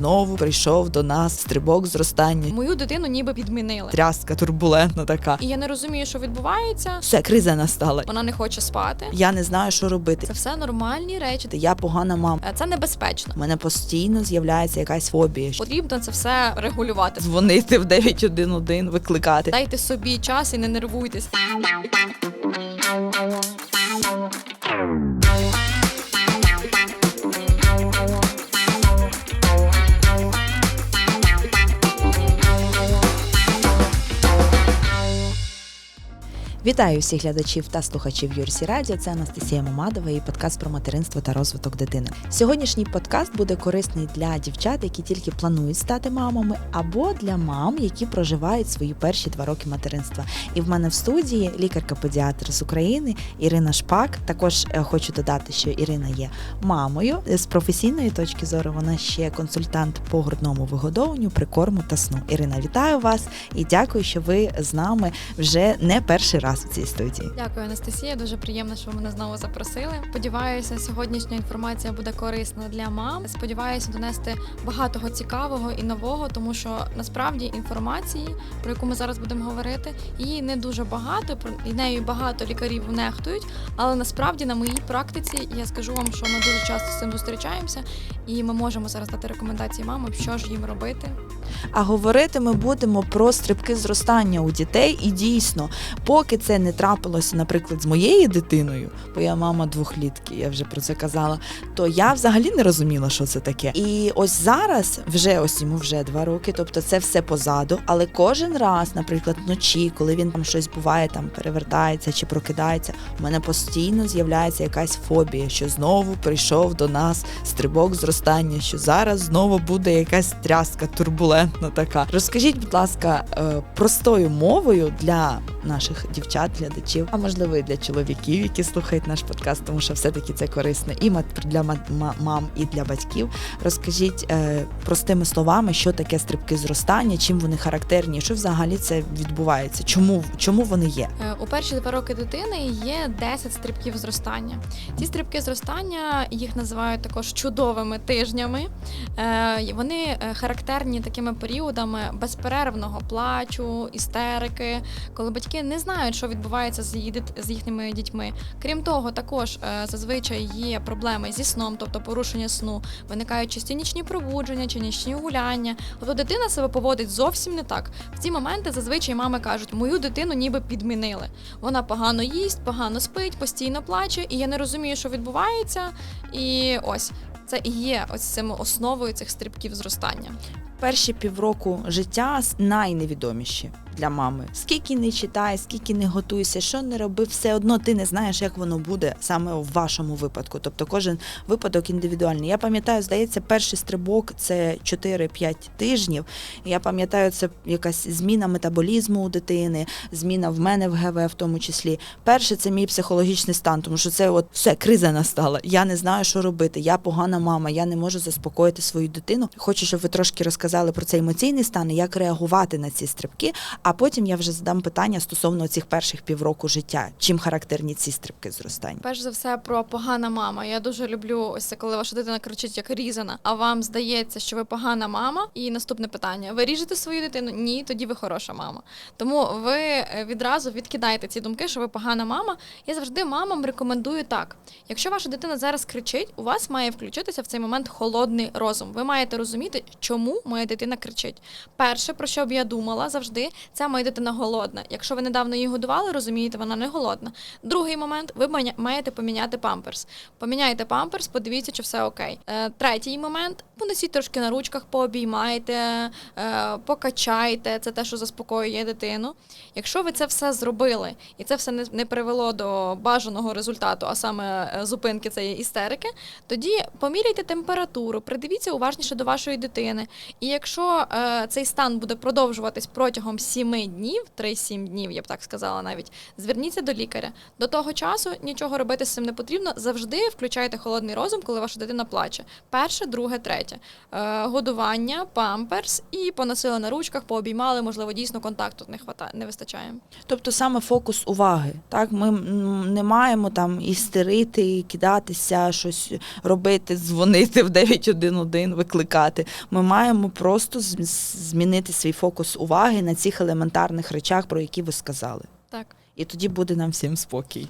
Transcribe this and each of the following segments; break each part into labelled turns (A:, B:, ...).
A: Знову прийшов до нас стрибок зростання.
B: Мою дитину ніби підмінили.
A: Тряска турбулентна така.
B: І я не розумію, що відбувається.
A: Все, криза настала.
B: Вона не хоче спати.
A: Я не знаю, що робити.
B: Це все нормальні речі.
A: Я погана мама.
B: Е, Це небезпечно.
A: У мене постійно з'являється якась фобія.
B: Потрібно це все регулювати.
A: Дзвонити в 911, викликати.
B: Дайте собі час і не нервуйтесь.
A: Вітаю всіх глядачів та слухачів Юрсі Радіо. Це Анастасія Мамадова і подкаст про материнство та розвиток дитини. Сьогоднішній подкаст буде корисний для дівчат, які тільки планують стати мамами, або для мам, які проживають свої перші два роки материнства. І в мене в студії лікарка-педіатр з України Ірина Шпак. Також е, хочу додати, що Ірина є мамою з професійної точки зору. Вона ще консультант по грудному вигодовуванню, прикорму та сну. Ірина, вітаю вас і дякую, що ви з нами вже не перший раз в цій студії.
B: Дякую, Анастасія. Дуже приємно, що ви мене знову запросили. Сподіваюся, сьогоднішня інформація буде корисна для мам. Сподіваюся, донести багатого цікавого і нового, тому що насправді інформації, про яку ми зараз будемо говорити, її не дуже багато. І нею багато лікарів нехтують. Але насправді на моїй практиці я скажу вам, що ми дуже часто з цим зустрічаємося, і ми можемо зараз дати рекомендації мамам, що ж їм робити.
A: А говорити ми будемо про стрибки зростання у дітей. І дійсно, поки це не трапилося, наприклад, з моєю дитиною, бо я мама двохлітки, я вже про це казала, то я взагалі не розуміла, що це таке. І ось зараз, вже ось йому вже два роки, тобто це все позаду. Але кожен раз, наприклад, вночі, коли він там щось буває, там перевертається чи прокидається, у мене постійно з'являється якась фобія, що знову прийшов до нас стрибок зростання, що зараз знову буде якась тряска турбулентна така. Розкажіть, будь ласка, е, простою мовою для наших дівчат, глядачів, а можливо і для чоловіків, які слухають наш подкаст, тому що все-таки це корисно і для ма- ма- мам, і для батьків. Розкажіть е, простими словами, що таке стрибки зростання, чим вони характерні, що взагалі це відбувається, чому, чому вони є?
B: Е, У перші два роки дитини є 10 стрибків зростання. Ці стрибки зростання їх називають також чудовими тижнями. Е, Вони е, характерні такими періодами безперервного плачу, істерики, коли батьки не знають, що відбувається з її з їхніми дітьми. Крім того, також е, зазвичай є проблеми зі сном, тобто порушення сну, виникають часті нічні пробудження чи нічні гуляння. Тобто дитина себе поводить зовсім не так. В ці моменти зазвичай мами кажуть, мою дитину ніби підмінили. Вона погано їсть, погано спить, постійно плаче, і я не розумію, що відбувається. І ось це і є ось цим основою цих стрибків зростання.
A: Перші півроку життя найневідоміші для мами. Скільки не читай, скільки не готуйся, що не роби, все одно ти не знаєш, як воно буде саме в вашому випадку. Тобто кожен випадок індивідуальний. Я пам'ятаю, здається, перший стрибок це 4-5 тижнів. Я пам'ятаю, це якась зміна метаболізму у дитини, зміна в мене в ГВ в тому числі. Перше, це мій психологічний стан, тому що це от все, криза настала. Я не знаю, що робити. Я погана мама, я не можу заспокоїти свою дитину. Хочу, щоб ви трошки розказали про цей емоційний стан, і як реагувати на ці стрибки. А потім я вже задам питання стосовно цих перших півроку життя. Чим характерні ці стрибки зростання?
B: Перш за все про погана мама. Я дуже люблю ось це, коли ваша дитина кричить як різана, а вам здається, що ви погана мама. І наступне питання: ви ріжете свою дитину? Ні, тоді ви хороша мама. Тому ви е, відразу відкидаєте ці думки, що ви погана мама. Я завжди мамам рекомендую так: якщо ваша дитина зараз кричить, у вас має включитися в цей момент холодний розум. Ви маєте розуміти, чому моя дитина кричить. Перше, про що б я думала завжди, це моя дитина голодна. Якщо ви недавно її годували, розумієте, вона не голодна. Другий момент, ви маєте поміняти памперс. Поміняйте памперс, подивіться, чи все окей. Е, третій момент, понесіть трошки на ручках, пообіймайте, е, покачайте. Це те, що заспокоює дитину. Якщо ви це все зробили, і це все не, привело до бажаного результату, а саме е, зупинки цієї істерики, тоді поміряйте температуру, придивіться уважніше до вашої дитини. І якщо цей стан буде продовжуватись протягом 7 7 днів, 3-7 днів, я б так сказала навіть, зверніться до лікаря. До того часу нічого робити з цим не потрібно. Завжди включайте холодний розум, коли ваша дитина плаче. Перше, друге, третє. Е, годування, памперс і поносили на ручках, пообіймали, можливо, дійсно контакту не хватає, не вистачає.
A: Тобто саме фокус уваги. Так, ми не маємо там істерити, кидатися, щось робити, дзвонити в 911, викликати. Ми маємо просто змінити свій фокус уваги на цих елементарних речах, про які ви сказали.
B: Так.
A: І тоді буде нам всім спокій.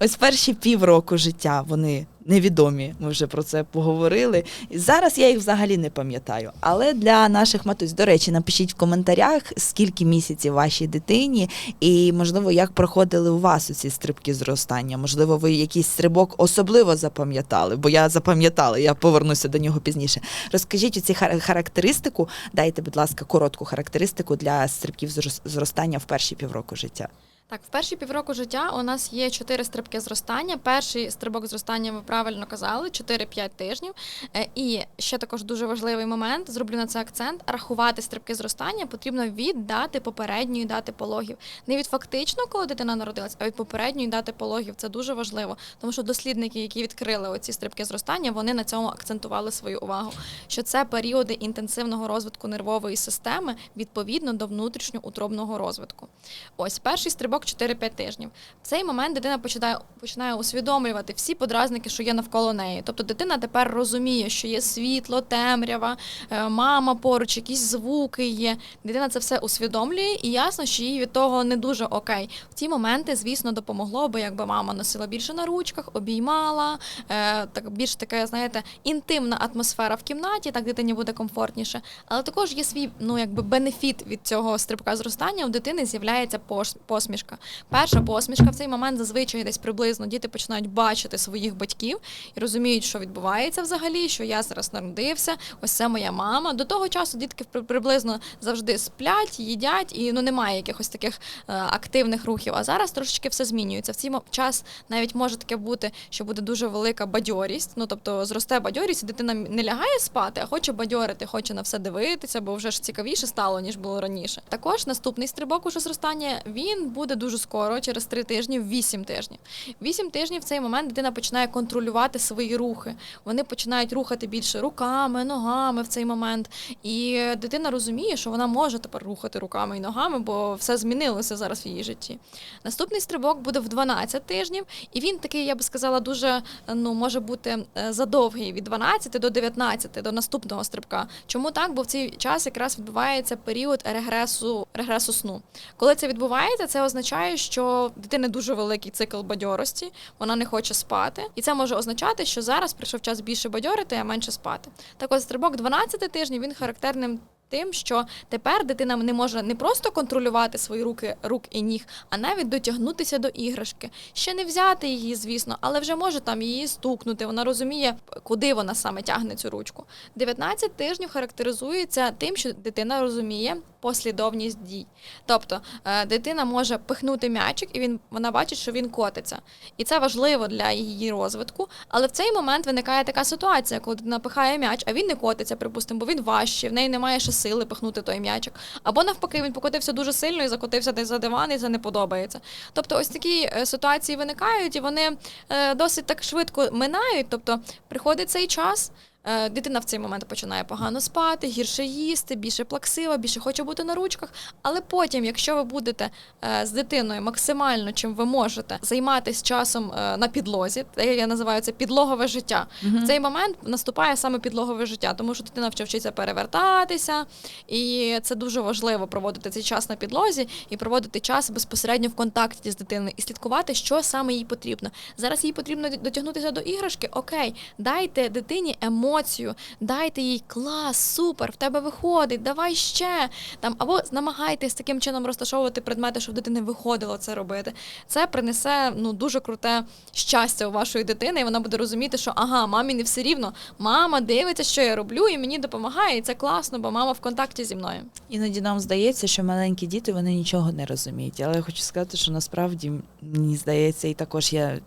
A: Ось перші півроку життя вони невідомі. Ми вже про це поговорили. І зараз я їх взагалі не пам'ятаю. Але для наших матусь, до речі, напишіть в коментарях, скільки місяців вашій дитині, і можливо, як проходили у вас ці стрибки зростання. Можливо, ви якийсь стрибок особливо запам'ятали, бо я запам'ятала, я повернуся до нього пізніше. Розкажіть оці хар- характеристику, дайте, будь ласка, коротку характеристику для стрибків зрос- зростання в перші півроку життя.
B: Так, в перші півроку життя у нас є чотири стрибки зростання. Перший стрибок зростання ви правильно казали, 4-5 тижнів. Е, І ще також дуже важливий момент, зроблю на це акцент. Рахувати стрибки зростання потрібно від дати попередньої дати пологів. Не від фактично, коли дитина народилась, а від попередньої дати пологів. Це дуже важливо, тому що дослідники, які відкрили оці стрибки зростання, вони на цьому акцентували свою увагу. Що це періоди інтенсивного розвитку нервової системи відповідно до внутрішньоутробного розвитку. Ось перший стрибок 4-5 тижнів. В цей момент дитина починає, починає усвідомлювати всі подразники, що є навколо неї. Тобто дитина тепер розуміє, що є світло, темрява, е, мама поруч, якісь звуки є. Дитина це все усвідомлює, і ясно, що їй від того не дуже окей. В ці моменти, звісно, допомогло би, якби мама носила більше на ручках, обіймала, е, так більш така, знаєте, інтимна атмосфера в кімнаті, так дитині буде комфортніше. Але також є свій ну якби бенефіт від цього стрибка зростання. У дитини з'являється пош- посмішка. Перша посмішка в цей момент зазвичай десь приблизно діти починають бачити своїх батьків і розуміють, що відбувається взагалі, що я зараз народився, ось це моя мама. До того часу дітки приблизно завжди сплять, їдять, і ну немає якихось таких е, активних рухів. А зараз трошечки все змінюється. В цей час навіть може таке бути, що буде дуже велика бадьорість. Ну тобто зросте бадьорість, і дитина не лягає спати, а хоче бадьорити, хоче на все дивитися, бо вже ж цікавіше стало ніж було раніше. Також наступний стрибок уже зростання він буде дуже скоро, через три тижні, в вісім тижнів. Вісім тижнів в цей момент дитина починає контролювати свої рухи. Вони починають рухати більше руками, ногами в цей момент. І дитина розуміє, що вона може тепер рухати руками і ногами, бо все змінилося зараз в її житті. Наступний стрибок буде в 12 тижнів, і він такий, я би сказала, дуже ну може бути е, задовгий від 12 до 19, до наступного стрибка. Чому так? Бо в цей час якраз відбувається період регресу, регресу сну. Коли це відбувається, це означає, що в дитини дуже великий цикл бадьорості, вона не хоче спати, і це може означати, що зараз прийшов час більше бадьорити, а менше спати. Так от стрибок 12 тижнів він характерним. Тим, що тепер дитина не може не просто контролювати свої руки, рук і ніг, а навіть дотягнутися до іграшки. Ще не взяти її, звісно, але вже може там її стукнути. Вона розуміє, куди вона саме тягне цю ручку. 19 тижнів характеризується тим, що дитина розуміє послідовність дій. Тобто е, дитина може пихнути м'ячик, і він вона бачить, що він котиться. І це важливо для її розвитку. Але в цей момент виникає така ситуація, коли дитина пихає м'яч, а він не котиться, припустимо, бо він важчий, в неї немає ще сили пихнути той м'ячик. Або навпаки, він покотився дуже сильно і закотився десь за диван, і це не подобається. Тобто, ось такі е, ситуації виникають, і вони е, досить так швидко минають. Тобто, приходить цей час. Е, Дитина в цей момент починає погано спати, гірше їсти, більше плаксива, більше хоче бути на ручках. Але потім, якщо ви будете е, з дитиною максимально чим ви можете займатися часом е, на підлозі, я називаю це підлогове життя. В цей момент наступає саме підлогове життя, тому що дитина вчиться перевертатися, і це дуже важливо проводити цей час на підлозі і проводити час безпосередньо в контакті з дитиною і слідкувати, що саме їй потрібно. Зараз їй потрібно дотягнутися до іграшки. Окей, дайте дитині емоцію, дайте їй клас, супер, в тебе виходить, давай ще там або намагайтесь таким чином розташовувати предмети, щоб дитини виходило це робити. Це принесе ну дуже круте щастя у вашої дитини, і вона буде розуміти, що ага, мамі не все рівно. Мама дивиться, що я роблю, і мені допомагає. І це класно, бо мама в контакті зі мною.
A: Іноді нам здається, що маленькі діти вони нічого не розуміють. Але я хочу сказати, що насправді мені здається, і також я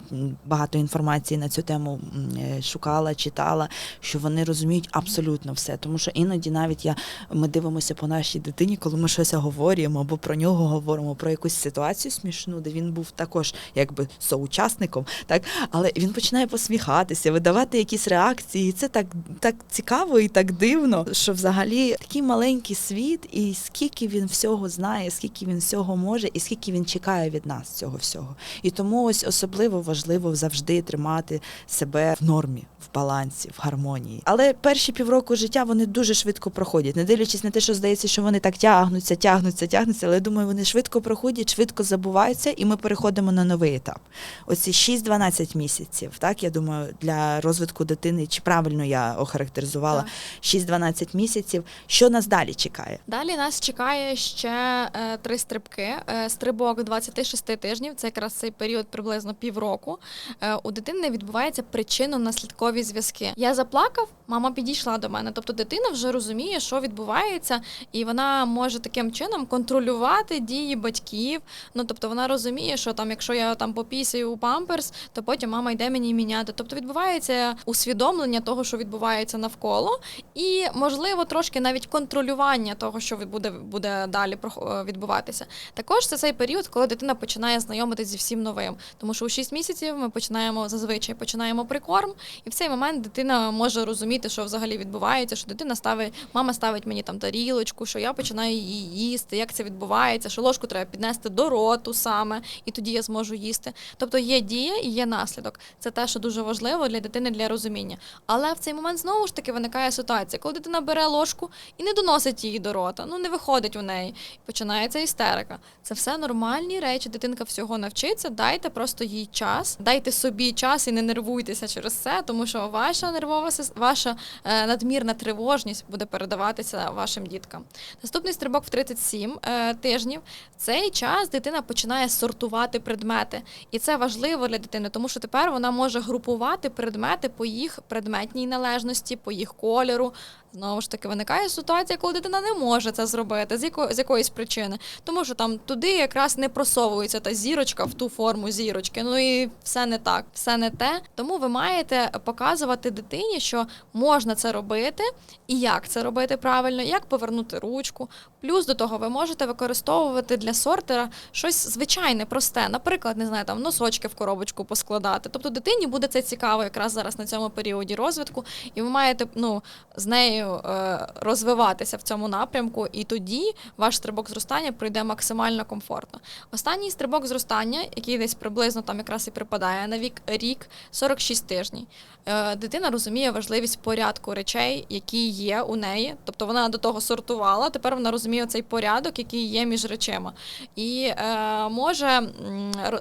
A: багато інформації на цю тему е, шукала, читала, що що вони розуміють абсолютно все. Тому що іноді навіть я ми дивимося по нашій дитині, коли ми щось говоримо або про нього говоримо, про якусь ситуацію смішну, де він був також якби соучасником, так але він починає посміхатися, видавати якісь реакції. І це так, так цікаво і так дивно, що взагалі такий маленький світ, і скільки він всього знає, скільки він всього може, і скільки він чекає від нас цього всього. І тому ось особливо важливо завжди тримати себе в нормі, в балансі, в гармонії. Але перші півроку життя вони дуже швидко проходять, не дивлячись на те, що здається, що вони так тягнуться, тягнуться, тягнуться. Але я думаю, вони швидко проходять, швидко забуваються, і ми переходимо на новий етап. Оці 6-12 місяців. Так я думаю, для розвитку дитини, чи правильно я охарактеризувала
B: Так.
A: 6-12 місяців. Що нас далі чекає?
B: Далі нас чекає ще е, три стрибки. Е, стрибок 26 тижнів, це якраз цей період приблизно півроку. Е, у дитини відбуваються причинно-наслідкові зв'язки. Я заплакав, мама підійшла до мене. Тобто дитина вже розуміє, що відбувається, і вона може таким чином контролювати дії батьків. Ну тобто вона розуміє, що там, якщо я там попісяю у памперс, то потім мама йде мені міняти. Тобто відбувається усвідомлення того, що відбувається навколо, і можливо трошки навіть контролювання того, що буде, буде далі е, відбуватися. Також це цей період, коли дитина починає знайомитися зі всім новим. Тому що у 6 місяців ми починаємо зазвичай починаємо прикорм, і в цей момент дитина може розуміти, що взагалі відбувається, що дитина ставить, мама ставить мені там тарілочку, що я починаю її їсти, як це відбувається, що ложку треба піднести до роту саме, і тоді я зможу їсти. Тобто є дія і є наслідок. Це те, що дуже важливо для дитини для розуміння. Але в цей момент знову ж таки виникає ситуація, коли дитина бере ложку і не доносить її до рота, ну не виходить у неї. Починається істерика. Це все нормальні речі. Дитинка всього навчиться. Дайте просто їй час, дайте собі час і не нервуйтеся через це, тому що ваша нервова сис- ваша е, надмірна тривожність буде передаватися вашим діткам. Наступний стрибок в 37 е, тижнів. В цей час дитина починає сортувати предмети, і це важливо для дитини, тому що тепер вона може групувати предмети по їх предметній належності, по їх кольору. Знову ж таки, виникає ситуація, коли дитина не може це зробити з, яко, з якоїсь причини, тому що там туди якраз не просовується та зірочка в ту форму зірочки. Ну і все не так, все не те. Тому ви маєте показувати дитині, що можна це робити, і як це робити правильно, як повернути ручку. Плюс до того ви можете використовувати для сортера щось звичайне, просте, наприклад, не знаю, там носочки в коробочку поскладати. Тобто дитині буде це цікаво якраз зараз на цьому періоді розвитку, і ви маєте ну, з нею е, розвиватися в цьому напрямку, і тоді ваш стрибок зростання пройде максимально комфортно. Останній стрибок зростання, який десь приблизно там якраз і припадає на вік рік 46 тижнів. Е, дитина розуміє важливість порядку речей, які є у неї. Тобто вона до того сортувала, тепер вона розуміє цей порядок, який є між речима. І е, може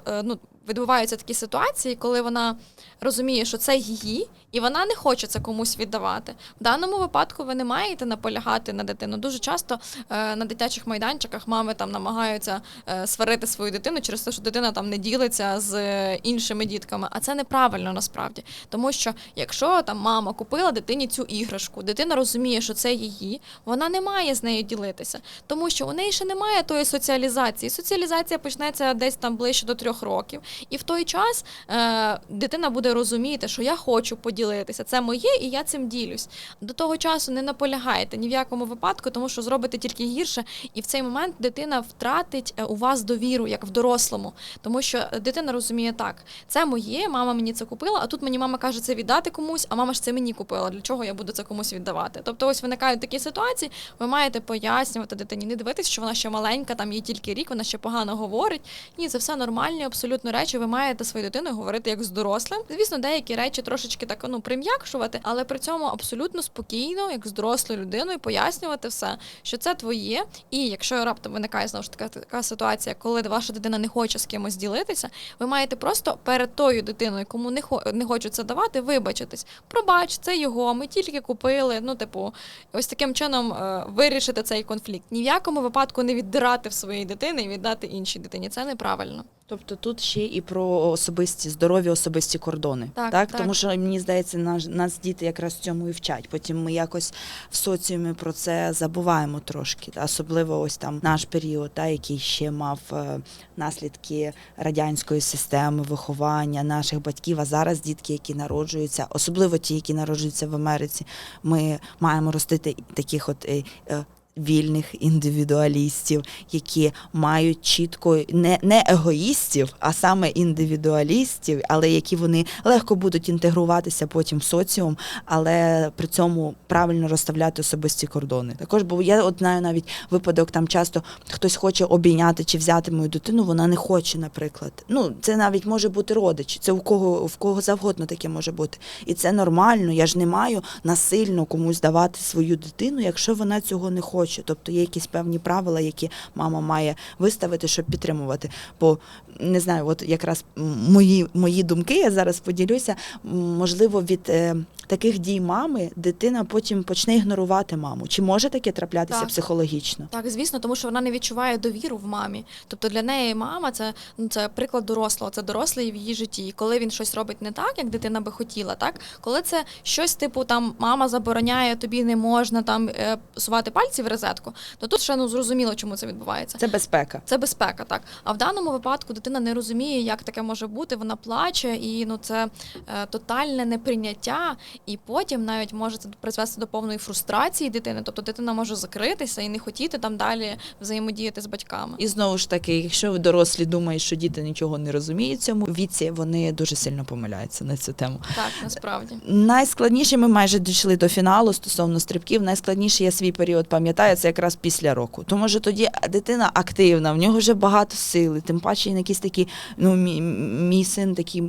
B: е, ну, відбуваються такі ситуації, коли вона розуміє, що це її, і вона не хоче це комусь віддавати. В даному випадку ви не маєте наполягати на дитину. Дуже часто е, на дитячих майданчиках мами там намагаються е, сварити свою дитину через те, що дитина там не ділиться з е, іншими дітками. А це неправильно насправді. Тому що якщо там мама купила дитині цю іграшку, дитина розуміє, що це її, вона не має з нею ділитися, тому що у неї ще немає тої соціалізації. Соціалізація почнеться десь там ближче до трьох років, і в той час е, дитина буде розуміти, що я хочу поділитися, це моє, і я цим ділюсь. До того часу не наполягайте ні в якому випадку, тому що зробите тільки гірше, і в цей момент дитина втратить е, у вас довіру, як в дорослому, тому що дитина розуміє так: це моє, мама мені це купила, а тут мені мама каже це віддати комусь, а мама ж це мені купила. Для чого я буду це комусь віддавати? Тобто, ось виникають такі ситуації. Ви маєте пояснювати дитині, не дивитись, що вона ще маленька, там їй тільки рік, вона ще погано говорить. Ні, це все нормальні, абсолютно речі. Ви маєте своєю дитиною говорити як з дорослим. Звісно, деякі речі трошечки так ну прим'якшувати, але при цьому абсолютно спокійно, як з дорослою людиною, пояснювати все, що це твоє. І якщо раптом виникає знову ж така така ситуація, коли ваша дитина не хоче з кимось ділитися, ви маєте просто перед тою дитиною, кому не хо не хочуть це давати, вибачитись. Пробач, це його. Ми тільки купили. Ну, типу, ось таким чином е, вирішити цей конфлікт. Ні в якому випадку не віддирати в своєї дитини і віддати іншій дитині. Це неправильно.
A: Тобто тут ще і про особисті здорові особисті кордони.
B: Так, так.
A: Тому що мені здається, наш, нас діти якраз цьому і вчать. Потім ми якось в соціумі про це забуваємо трошки. Особливо ось там наш період, та, який ще мав е, наслідки радянської системи виховання наших батьків. А зараз дітки, які народжуються, особливо ті, які народжуються в Америці, ми маємо ростити таких от. Вільних індивідуалістів, які мають чітко не, не егоїстів, а саме індивідуалістів, але які вони легко будуть інтегруватися потім в соціум, але при цьому правильно розставляти особисті кордони. Також, бо я от знаю навіть випадок, там часто хтось хоче обійняти чи взяти мою дитину, вона не хоче, наприклад. Ну, це навіть може бути родич, це у кого в кого завгодно таке може бути. І це нормально. Я ж не маю насильно комусь давати свою дитину, якщо вона цього не хоче. Тобто є якісь певні правила, які мама має виставити, щоб підтримувати. Бо не знаю, от якраз мої, мої думки, я зараз поділюся. Можливо, від е, таких дій мами дитина потім почне ігнорувати маму. Чи може таке траплятися
B: Так.
A: психологічно?
B: Так, звісно, тому що вона не відчуває довіру в мамі. Тобто для неї мама це, ну, це приклад дорослого, це дорослий в її житті. І коли він щось робить не так, як дитина би хотіла, так коли це щось типу там мама забороняє, тобі не можна там е, сувати пальці в розетку, то тут ще ну зрозуміло, чому це відбувається.
A: Це безпека.
B: Це безпека, так. А в даному випадку дитина не розуміє, як таке може бути. Вона плаче, і ну це е, тотальне неприйняття, і потім навіть може це призвести до повної фрустрації дитини. Тобто дитина може закритися і не хотіти там далі взаємодіяти з батьками.
A: І знову ж таки, якщо ви дорослі думають, що діти нічого не розуміють цьому віці, вони дуже сильно помиляються на цю тему.
B: Так, насправді.
A: Найскладніше ми майже дійшли до фіналу стосовно стрибків. Найскладніше я свій період пам'ятаю, це якраз після року. Тому що тоді дитина активна, в нього вже багато сили, тим паче він якийсь такий, ну мій, мій син такий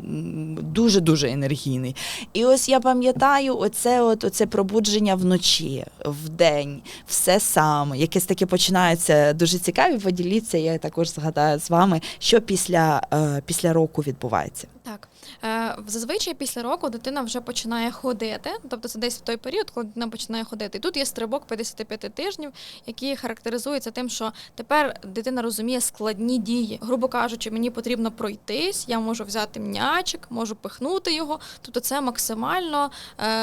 A: дуже дуже енергійний. І ось я пам'ятаю, оце от оце пробудження вночі, вдень, все саме, якесь таке починається дуже цікаві. Поділіться, я також згадаю з вами, що після, е, після року відбувається.
B: Так. Е, зазвичай після року дитина вже починає ходити, тобто це десь в той період, коли дитина починає ходити. І тут є стрибок 55 тижнів, який характеризується тим, що тепер дитина розуміє складні дії. Грубо кажучи, мені потрібно пройтись, я можу взяти м'ячик, можу пихнути його. Тобто це максимально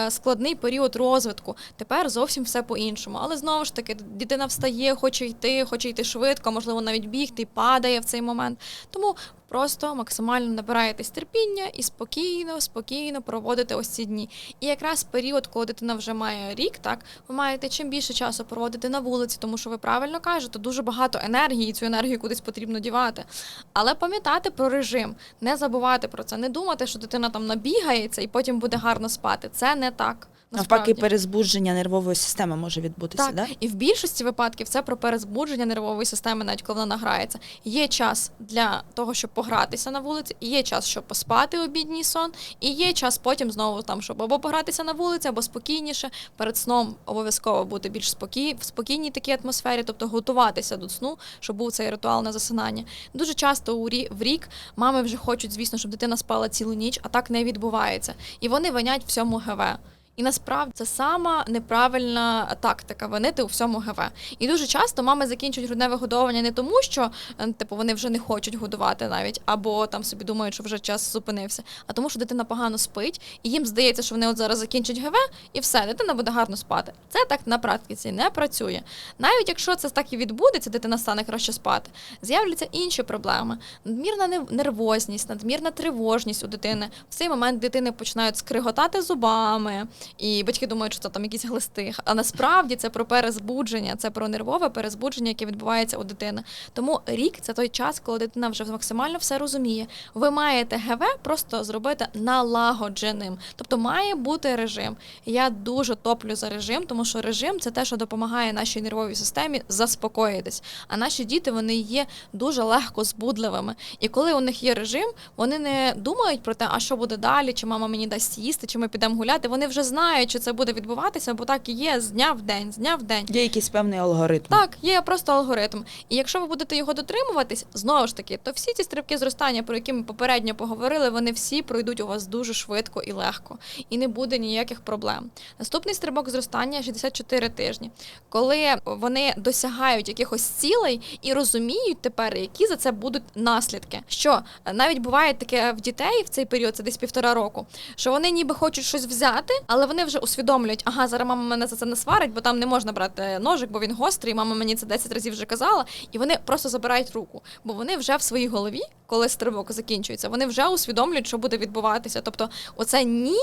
B: складний період розвитку. Тепер зовсім все по-іншому. Але знову ж таки, дитина встає, хоче йти, хоче йти швидко, можливо, навіть бігти, падає в цей момент. Тому просто максимально набираєтесь терпіння і спокійно, спокійно проводите ось ці дні. І якраз період, коли дитина вже має рік, так ви маєте чим більше часу проводити на вулиці, тому що ви правильно кажете, дуже багато енергії, і цю енергію кудись потрібно дівати. Але пам'ятати про режим, не забувати про це, не думати, що дитина там набігається і потім буде гарно спати. Це не так.
A: Навпаки, перезбудження нервової системи може відбутися,
B: Так,
A: да?
B: і в більшості випадків це про перезбудження нервової системи, навіть коли вона награється. Є час для того, щоб погратися на вулиці, є час, щоб поспати обідній сон, і є час потім знову там, щоб або погратися на вулиці, або спокійніше. Перед сном обов'язково бути більш спокій, в спокійній такій атмосфері, тобто готуватися до сну, щоб був цей ритуал на засинання. Дуже часто у рі- в рік мами вже хочуть, звісно, щоб дитина спала цілу ніч, а так не відбувається. І вони винять всьому ГВ. І насправді це сама неправильна тактика винити у всьому ГВ. І дуже часто мами закінчують грудне вигодовування не тому, що е, типу вони вже не хочуть годувати навіть, або там собі думають, що вже час зупинився, а тому, що дитина погано спить, і їм здається, що вони от зараз закінчать ГВ, і все, дитина буде гарно спати. Це так на практиці не працює. Навіть якщо це так і відбудеться, дитина стане краще спати, з'являться інші проблеми: надмірна нервозність, надмірна тривожність у дитини. В цей момент дитини починають скриготати зубами, і батьки думають, що це там якісь глисти. А насправді це про перезбудження, це про нервове перезбудження, яке відбувається у дитини. Тому рік це той час, коли дитина вже максимально все розуміє. Ви маєте ГВ просто зробити налагодженим. Тобто має бути режим. Я дуже топлю за режим, тому що режим це те, що допомагає нашій нервовій системі заспокоїтись. А наші діти вони є дуже легко збудливими. І коли у них є режим, вони не думають про те, а що буде далі, чи мама мені дасть їсти, чи ми підемо гуляти. Вони вже знають. Знають, що це буде відбуватися, бо так і є з дня в день, з дня в день.
A: Є якийсь певний алгоритм.
B: Так, є просто алгоритм. І якщо ви будете його дотримуватись, знову ж таки, то всі ці стрибки зростання, про які ми попередньо поговорили, вони всі пройдуть у вас дуже швидко і легко, і не буде ніяких проблем. Наступний стрибок зростання 64 тижні, коли вони досягають якихось цілей і розуміють тепер, які за це будуть наслідки. Що навіть буває таке в дітей в цей період, це десь півтора року, що вони ніби хочуть щось взяти, але вони вже усвідомлюють, ага, зараз мама мене за це не сварить, бо там не можна брати ножик, бо він гострий. Мама мені це 10 разів вже казала, і вони просто забирають руку, бо вони вже в своїй голові, коли стрибок закінчується, вони вже усвідомлюють, що буде відбуватися. Тобто, оце ні.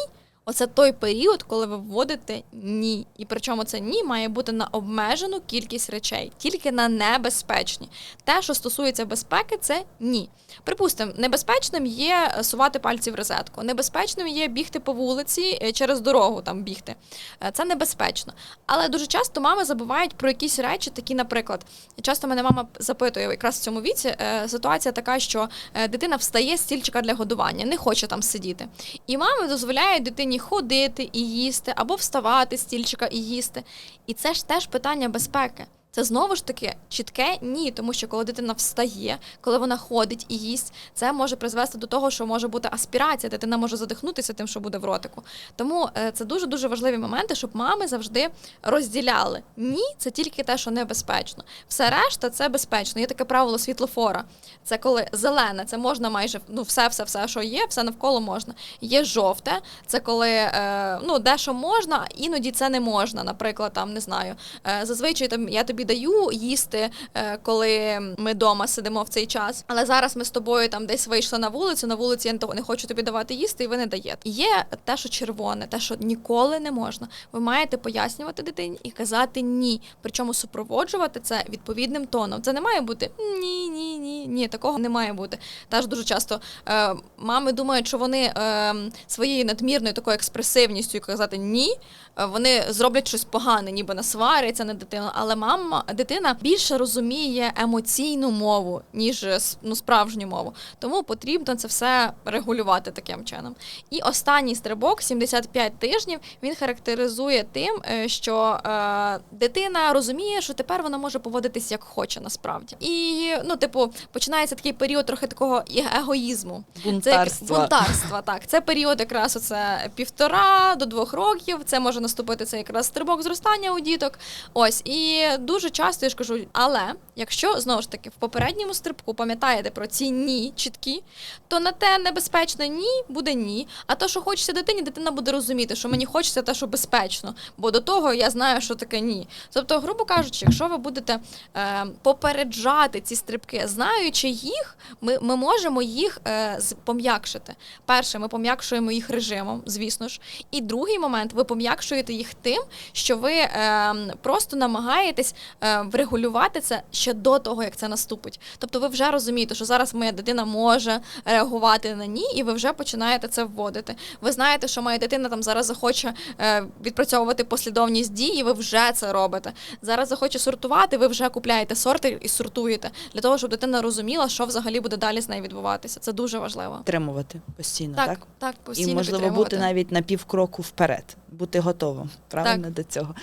B: Оце той період, коли ви вводите ні. І причому це ні має бути на обмежену кількість речей, тільки на небезпечні. Те, що стосується безпеки, це ні. Припустимо, небезпечним є сувати пальці в розетку, небезпечним є бігти по вулиці е, через дорогу там бігти. Е, Це небезпечно. Але дуже часто мами забувають про якісь речі, такі, наприклад, часто мене мама запитує якраз в цьому віці. е, Ситуація така, що е, дитина встає з стільчика для годування, не хоче там сидіти. І мами дозволяють дитині ходити і їсти, або вставати з стільчика і їсти. І це ж теж питання безпеки. Це знову ж таки чітке ні, тому що коли дитина встає, коли вона ходить і їсть, це може призвести до того, що може бути аспірація, дитина може задихнутися тим, що буде в ротику. Тому е, це дуже дуже важливі моменти, щоб мами завжди розділяли. Ні, це тільки те, що небезпечно. Все решта це безпечно. Є таке правило світлофора. Це коли зелене, це можна майже ну все, все, все, що є, все навколо можна. Є жовте, це коли е, ну дещо можна, іноді це не можна. Наприклад, там не знаю. Е, зазвичай там я тобі даю їсти, е, коли ми вдома сидимо в цей час. Але зараз ми з тобою там десь вийшли на вулицю. На вулиці я не хочу тобі давати їсти, і ви не даєте. Є те, що червоне, те, що ніколи не можна. Ви маєте пояснювати дитині і казати ні. Причому супроводжувати це відповідним тоном. Це не має бути ні, ні, ні, ні. Такого не має бути. Теж дуже часто е, мами думають, що вони е, своєю надмірною такою експресивністю казати ні, вони зроблять щось погане, ніби насваряться на дитину. Але мама, дитина більше розуміє емоційну мову, ніж е, ну, справжню мову. Тому потрібно це все регулювати таким чином. І останній стрибок, 75 тижнів, він характеризує тим, е, що е, дитина розуміє, що тепер вона може поводитись як хоче насправді. І ну, типу, починається такий період трохи такого егоїзму. Це як бунтарства, так. Це період якраз оце півтора до двох років. Це може наступити це якраз стрибок зростання у діток. Ось і дуже часто я ж кажу, але якщо знову ж таки в попередньому стрибку пам'ятаєте про ці ні чіткі, то на те небезпечне ні буде ні. А то, що хочеться дитині, дитина буде розуміти, що мені хочеться те, що безпечно. Бо до того я знаю, що таке ні. Тобто, грубо кажучи, якщо ви будете е, попереджати ці стрибки, знаючи їх, ми, ми можемо їх е, пом'якшити. Перше, ми пом'якшуємо їх режимом, звісно ж. І другий момент, ви пом'якшуєте їх тим, що ви е, просто намагаєтесь е, врегулювати це ще до того, як це наступить. Тобто, ви вже розумієте, що зараз моя дитина може реагувати на ні, і ви вже починаєте це вводити. Ви знаєте, що моя дитина там зараз захоче е, відпрацьовувати послідовність дій, і ви вже це робите. Зараз захоче сортувати, ви вже купляєте сорти і сортуєте для того, щоб дитина розуміла, що взагалі буде далі з нею відбуватися. Це дуже важливо.
A: Підтримувати постійно, так?
B: Так, так,
A: І
B: постійно
A: можливо
B: підтримувати.
A: бути навіть на півкроку вперед, бути готовим правильно до цього.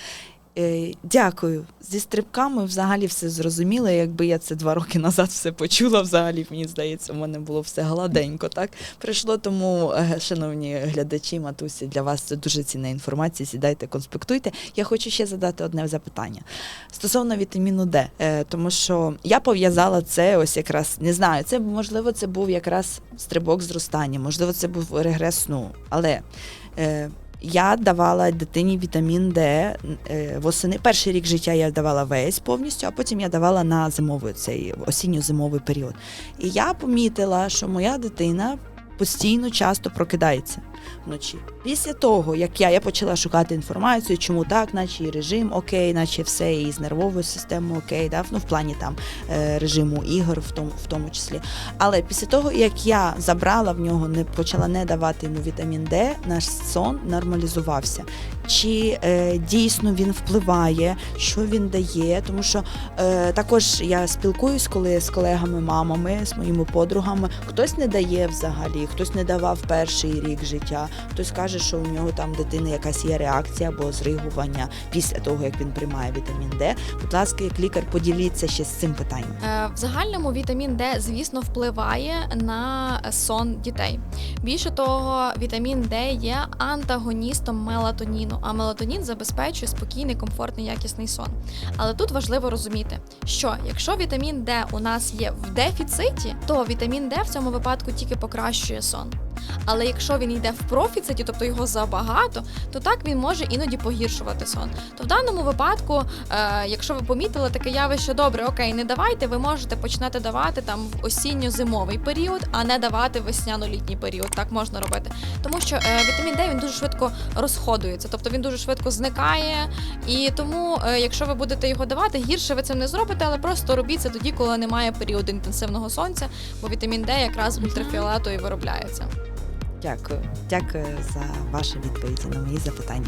A: Е, Дякую. Зі стрибками взагалі все зрозуміло. Якби я це два роки назад все почула, взагалі мені здається, в мене було все гладенько. Так прийшло. Тому, е, шановні глядачі, матусі, для вас це дуже цінна інформація. Сідайте, конспектуйте. Я хочу ще задати одне запитання стосовно вітаміну Д, е, тому що я пов'язала це ось якраз не знаю. Це можливо, це був якраз стрибок зростання, можливо, це був регрес сну, але. Я давала дитині вітамін Д е, восени. Перший рік життя я давала весь повністю, а потім я давала на зимовий цей осінньо-зимовий період. І я помітила, що моя дитина постійно часто прокидається вночі. Після того, як я, я почала шукати інформацію, чому так, наче і режим окей, наче все і з нервовою системою окей, да? ну, в плані там е, режиму ігор, в тому, в тому числі. Але після того, як я забрала в нього, не почала не давати йому вітамін Д, наш сон нормалізувався. Чи е, дійсно він впливає, що він дає? Тому що е, також я спілкуюсь коли з колегами, мамами, з моїми подругами. Хтось не дає взагалі, хтось не давав перший рік життя, хтось каже, що у нього там дитини якась є реакція або зригування після того, як він приймає вітамін Д. Будь ласка, як лікар, поділіться ще з цим питанням.
B: Е, В загальному вітамін Д, звісно, впливає на сон дітей. Більше того, вітамін Д є антагоністом мелатоніну, а мелатонін забезпечує спокійний, комфортний, якісний сон. Але тут важливо розуміти, що якщо вітамін Д у нас є в дефіциті, то вітамін Д в цьому випадку тільки покращує сон. Але якщо він йде в профіциті, тобто його забагато, то так він може іноді погіршувати сон. То в даному випадку, е, якщо ви помітили таке явище, добре, окей, не давайте, ви можете починати давати там в осінньо-зимовий період, а не давати весняно-літній період. Так можна робити. Тому що е, вітамін Д він дуже швидко розходується, тобто він дуже швидко зникає. І тому, е, якщо ви будете його давати, гірше ви цим не зробите, але просто робіть це тоді, коли немає періоду інтенсивного сонця, бо вітамін Д якраз ультрафіолету і виробляється.
A: Дякую, дякую за ваші відповіді на мої запитання.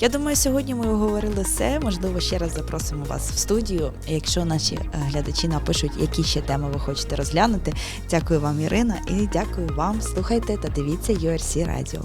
A: Я думаю, сьогодні ми обговорили все. Можливо, ще раз запросимо вас в студію. Якщо наші е, глядачі напишуть, які ще теми ви хочете розглянути. Дякую вам, Ірина, і дякую вам. Слухайте та дивіться URC Радіо.